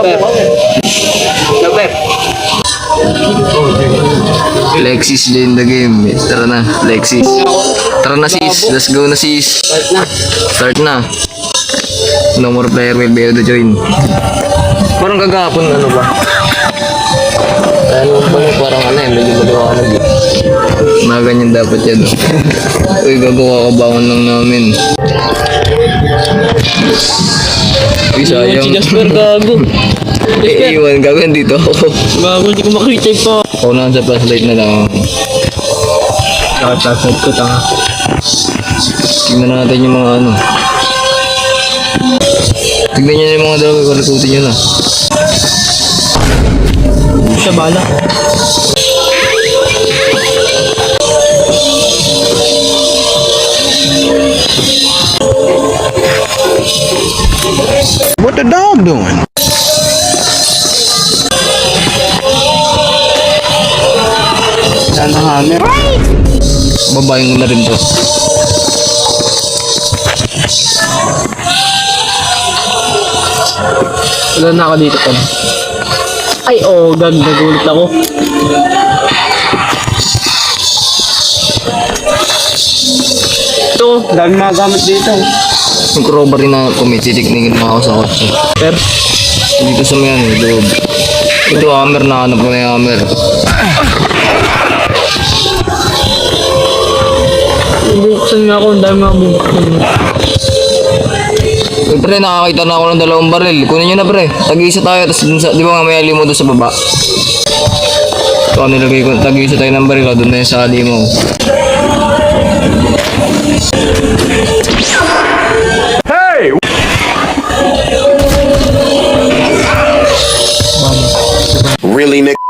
Lover. Lover. Lexis din the game. Tara na, Lexis. Tara na sis, let's go na sis. Start na. No more player will be able to join. Parang kagahapon ano ba? Ano ba parang ano eh, medyo magawa ka nag ganyan dapat yan. Uy, gagawa ka bangon lang namin. Uy, sayang. Si Jasper gago. Eh, iwan gagawin dito ako. Gago, hindi ko makita pa. Ako na sa flashlight na lang. Nakatapad ko tanga. Tignan natin yung mga ano. Tignan nyo yung mga dalawa, kalatutin nyo na. Sa bala. What the dog doing? Saan ang hammer? Babaeng na rin to. Wala na ako dito pa. Ay, oh, gag, nagulit ako. Ito, dami mga gamit dito. Rin na kumititikningin mo ako sa kotse. Pero, Dito sa mga ano, loob. Ito hammer na hanap ko na yung hammer. bubuksan nga ako, ang dami mga bubuksan. Uy, pre, nakakita na ako ng dalawang baril. Kunin nyo na, pre. Tag-isa tayo, tapos dun sa, di ba nga may alimo doon sa baba? Ito, nilagay ko, tag-isa tayo ng baril, oh, doon na yung sa alimo. Really, Nick?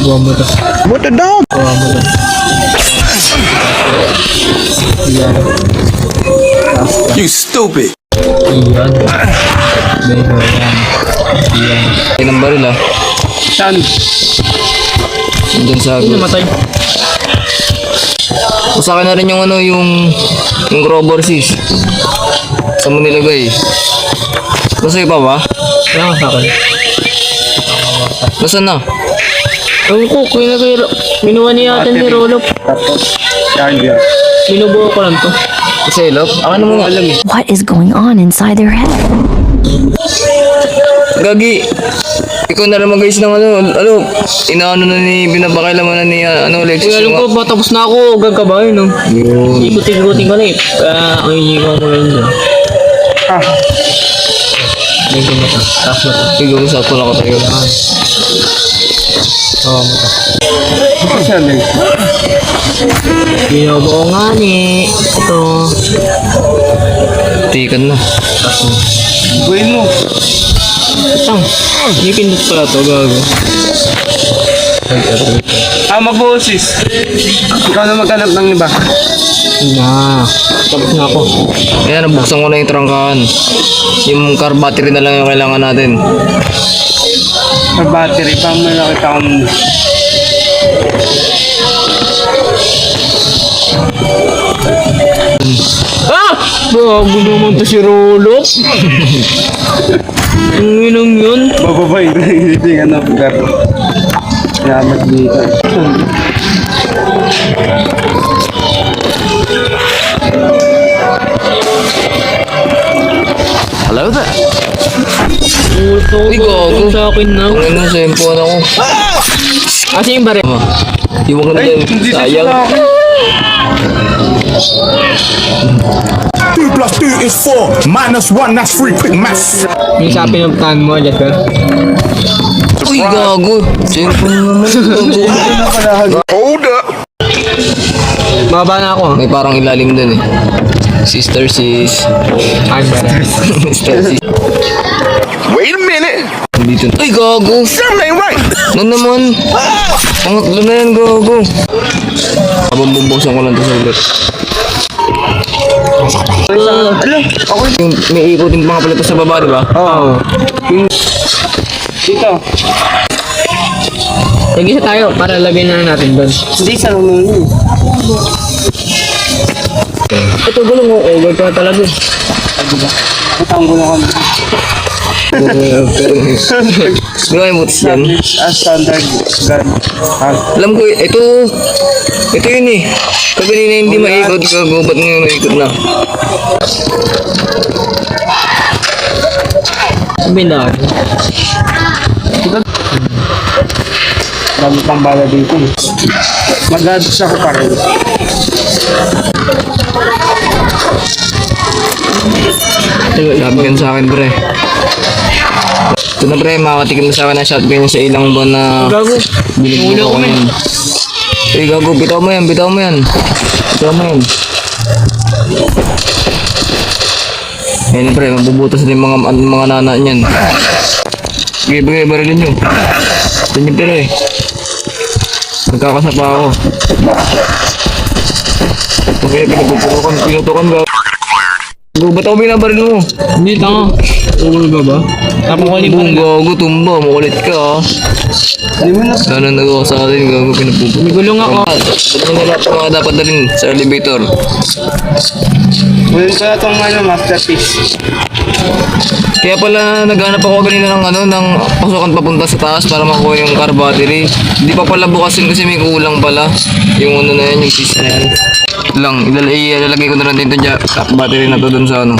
Buwan mo to. What the dog? Buwan mo to. You stupid. Yan. Bego yan. Yan. Tayo ng baril, ah. Saan? Diyan sa Sino namatay? Sa akin na rin yung ano, yung yung crowbar sis. Saan mo nilagay? Nasa pa ba? Wala ka sa akin. Nasaan na? Ewan ko, kuya na kayo. Minuha niya natin ni Rolo. Binubuo ko lang to. Sa ilop? Akin mo nga. Alam eh. What is going on inside their head? Gagi. Ikaw na naman guys ng ano, ano, inaano na ni, binapakailaman na ni, uh, ano, Alexis. Kaya alam ko, patapos na ako. Gagkabahay, no? Yun. Ikot-ikotin ko na eh. Kaya, ang hinihingi ko lang dyan. Ah. Medyo mata. Taas mata. Ikaw, sakto lang ako tayo. Oo, mata. Binubuo nga ni. Ito. Tikan na. Taas mo. Buhin mo. Tang. Hindi pindot pala to, gago. Ah, mag-boses. Ikaw na maghanap ng iba. Na. Tapos na ako. Ayan, nabuksan ko na yung trangkahan. Yung car battery na lang yung kailangan natin. Sa battery pa, may nakita ko muna. Ah! Gago naman to si Rolo. Ang inang yun. Bababay na hindi ka na lugar. Salamat dito. Hello there. Puto Ay, gago. sa akin na. Ang ino sa impuan ako. Kasi yung bare. Tama. Iwan ko na sa Sayang. 2 plus 2 is 4. Minus 1, that's 3. Quick maths. Yung sa pinuntahan mo, Jasper. Uy, gago. Cellphone naman. Hold up. Mababa na ako. May parang ilalim dun eh. Sister sis. I'm better. Sister sis. Wait a minute. Dito. Uy, gago. Something ain't right. Ano naman? Pangatlo na yan, gago. Habang bubuksan ko lang to sa ulit. Ano? Okay. Yung may ikutin pa nga pala sa baba, di ba? Oo. Yung... Dito. Nag-isa tayo para lagay na natin doon. Hindi sa lulungan. Ito gulong ko. Oh, gagawin talaga. Diba? Ito ang gulo ko. Ba yung butas yan? Ah, standard gun. Ah, Alam ko, ito, ito yun eh. Pag kanina hindi maikot, gago, ba't ngayon naikot na? Binar. dami pang bala dito. Mag-ados ako pa rin. Sabi ka sa akin, pre. Ito na, pre, makakatikim na sa akin ng shotgun sa ilang buwan na binigyan ko ngayon. Eh, gago, bitaw mo yan, bitaw mo yan. Bitaw mo yan. Ayun, pre, mabubutas din mga, mga nana niyan. Sige, bagay, barilin nyo. Ito nyo, pre. Nagkakasapa ako. Okay, pinagpupukan, pinutukan ka. Gago, ba't ako binabaril mo? Hindi, tanga. Ulo ka ba? Tapos ko ni Bung gago, tumba, makulit ka ah. Hindi mo na. Sana nagawa sa atin, gago, pinapupukan. May gulong ako. Ba't mo nila ito mga dapat dalhin sa elevator? Kunin ko na itong ano, masterpiece. Kaya pala naghanap ako kanina ng ano, ng pasukan papunta sa taas para makuha yung car battery. Hindi pa pala bukasin kasi may kulang pala. Yung ano na yan, yung piece na yan. Lang, ilal ilalagay ko na lang dito dyan, car battery na to dun sa ano.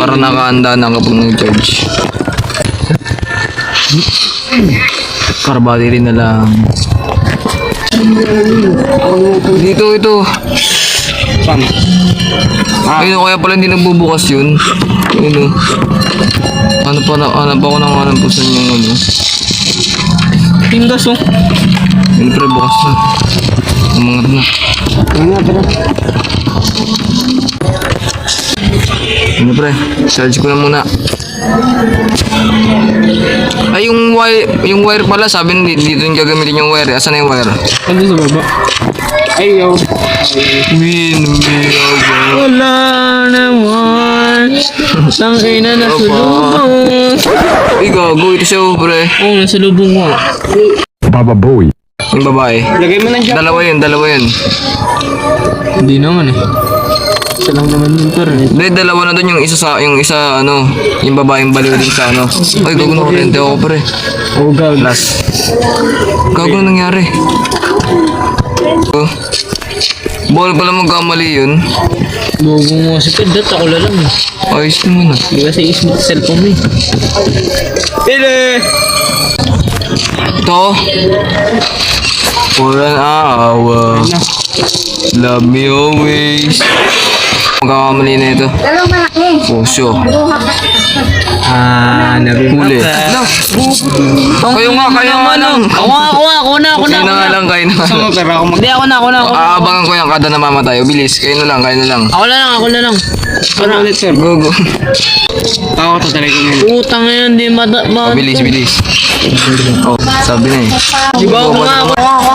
Para nakahanda na kapag nag-charge. Car battery na lang. Dito, ito. Saan? Ayun, kaya pala hindi nagbubukas yun. Ayun. Ano pa na, ano pa ako nang ano po sa yung ano. Tindas oh. Yun pre, bukas na. Umangat na. Nga, tara. Ano pre, charge ko na muna. Ay, yung wire, yung wire pala, sabi nila dito yung gagamitin yung wire. Asan na yung wire? Ano sa baba? Ay, yo. Win, win, Wala naman. Tangina na sulubong. Ay, gago, ito siya oh, pre. Oo, nasa lubong mo. Baba Bowie. Yung babae. Lagay mo ng jack. Dalawa yun, dalawa yun. Hindi naman eh. Isa lang naman yun eh. Hindi, dalawa na doon yung isa sa, yung isa, ano, yung babaeng baliw din sa, ano. Ay, gago na kurente ako, pre. Oh god. Last. Gago na nangyari. Oh. Bawal pala magkamali yun. Bobo mo si Pedot, ako lang eh. Ayos naman ah. Hindi kasi is cellphone eh. Tile! Ito. For an hour. Love me always. Magkakamali na ito. Puso. Ah, Huli. Kayo nga, kayo nga lang. Ako nga, ako nga, ako na, ako na. Kayo na nga lang, kayo na nga lang. Pero ako mag... Hindi, ako na, ako na, ako na. Aabangan ko yung kada namamatay. Bilis, kayo na lang, kayo na lang. Ako na lang, ako na lang. Ano ulit, sir? Go, go. Ako, tatalay ko ngayon. Utang na yan, di mata, ma... Bilis, bilis. Oh, sabi na eh. Di ba ako nga, ako nga, ako.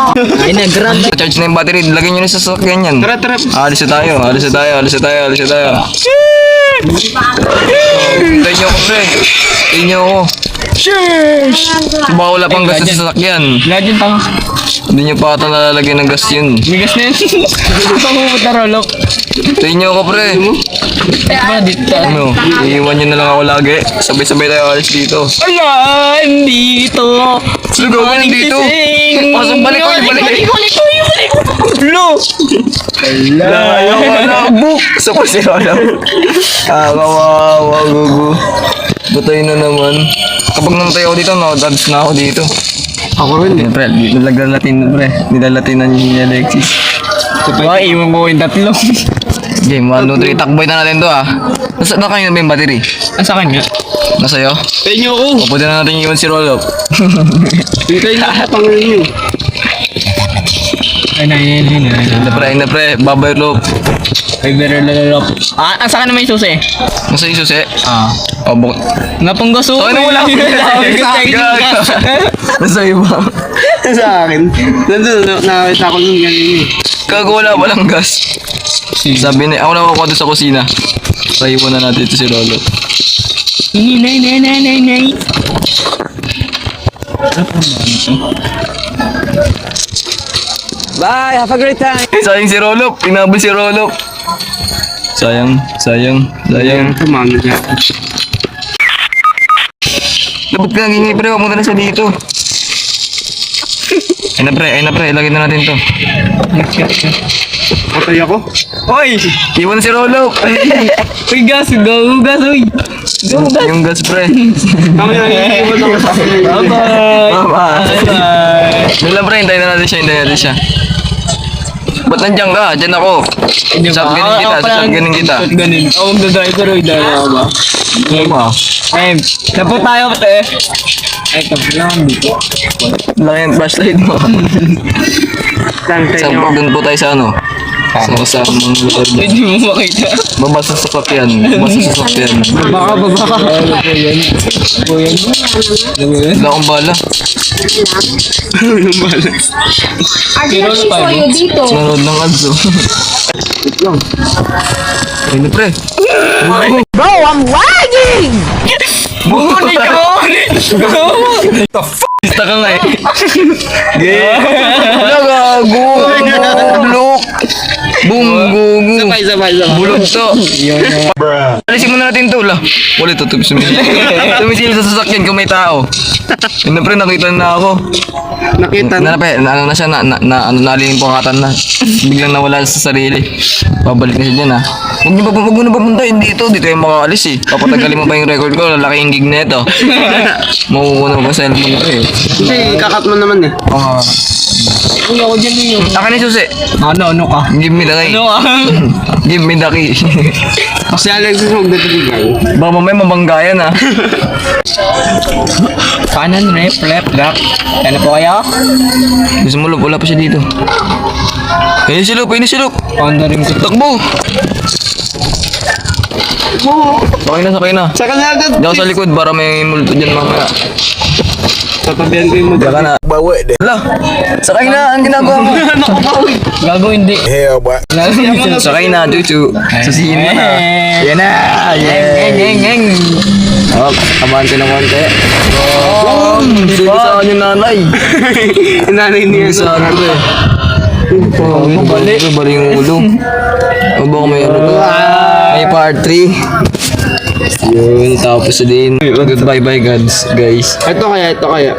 Na, grab. Charge na yung battery, lagyan nyo na sa sasakyan yan. Tara, tara. Alis na tayo, alis na tayo, alis na tayo, alis na tayo. Tayo nyo ako, pre. Tayo nyo ako. Baka wala pang gas sa sasakyan. Legend tanga. Hindi nyo pa ata nalalagyan ng gas yun. Bigas na yan. Ito ko pupunta rolok. Tayo nyo ako, pre. Ba, dito. Ano, iiwan nyo na lang ako lagi. Sabay-sabay tayo alis dito. Ayan, dito. Ano gagawin dito? Pasok, balik ko, balik. Balik ko, balik ko, balik ko. Lo. Layo ka na, book! Sa pa si Rolam. Ah, kawawa, gugu. Butay na naman. Kapag namatay ako dito, no, dodge na ako dito. Ako rin. Eh, pre, nilagalatin, pre. Nilalatinan ni Alexis. Ba, iwan ko yung tatlo. Game 1, 2, 3. Takboy na natin to, ah. Nasa na kayo na ba yung battery? Ang sa kanya. Nasa'yo? Tayo ako. O, pwede na natin iwan si Rolop. Tayo na ako, pangalan nyo. Ay na, yun, yun, yun. Hindi, pre, hindi, pre. Babay, Rolop. Ay, better lalop. Ah, ang sa kanya may susi. Nasa yung susi? Ah. O, buk... Napanggaso. Oh, ano, wala akong Nasa iba. Sa akin. Nandun, na- nakakita ko nung ganyan eh. Gago wala walang gas. Sabi na, ako na ako doon sa kusina. So, iwan na natin ito si Lolo. Nay, nay, nay, nay, nay. Bye, have a great time. Sayang si Rolo. Pinabol si Rolo. Sayang, sayang, sayang. Tumano dyan. Dapat ka nagingay pre, mo na siya dito. Ay na pre, ay na pre, ilagay na natin to. Patay ako. Oy! Iwan si Rolo. Uy, gas! Go, gas! Uy! Go, gas! Yung gas pre. Kami na iiwan ako sa Bye-bye! Bye-bye. Bye-bye! Doon lang pre, hintayin na natin siya, hintayin natin siya. Ba't nandiyan ka? Diyan ako. Shotgunin kita, shotgunin kita. Shotgunin. Ako magdadrive pero hindi ako ba? Ano ba? Eh, napo tayo pati. Ay, tapos lang dito. Laki yung flashlight mo. Saan po tayo sa ano? Sa kasamang mo. Hindi mo makita. Baba sa sasakyan. Baba sa sasakyan. Baka, baka. Ano po yan? Ano po yan? Ano po yan? Wala akong bala. Anong bala? Pero ano tayo? Nanood ng ads oh. Ay na pre. Bro, I'm lagging! Bumunit ka! Bumunit! Basta ka nga eh. Nagago. Bulok. Bunggugu. Sabay, sabay, sabay. Bulog to. Alisin mo na natin to. La. Ulit to. Sumisil. Sumisil sa sasakyan kung may tao. Yun na pre, nakita na ako. Nakita Na, na, na, ano na siya, na, na, na ano, nalimpungatan na. Biglang nawala sa sarili. Babalik na siya dyan, ha. Huwag niyo pa, huwag mo na papunta, hindi ito, dito yung makakalis, eh. Papatagalin mo pa yung record ko, lalaki yung gig na ito. Makukuha mo pa sa cellphone ko, eh. Kasi kakat mo naman eh. Ah, Uy, ako dyan na yun. akin yung susi. Ano, ano ka? Give me the key. Ano ka? Give me the key. Kasi Alexis huwag na bigay. Baka mamaya mabanggayan, ha. Kanan, rep, left, gap. Ano po kayo? Gusto mo, Lop, wala pa siya dito. Ayun si Lop, ayun si Lop. Panda rin ko. Takbo! Sakay na, sakay na. Saka na agad. Diyan sa likod para may multo dyan mamaya. Tatabihan ko yung mo. Diyan ka na. Hala, sakay na, ang ginagawa mo. Gago hindi. Hell, boy. sakay na, chuchu. Susihin mo na. Yan na, Eng, eng, eng. Oh, kabahan ka ng konti. Oh, hindi ko sa kanya nanay. Nanay niya. Sa ano to eh. Oh, bali. Bali yung ulo. O baka may ano to. May part 3. Yun, tapos din. Goodbye bye guys, guys. Ito kaya, ito kaya.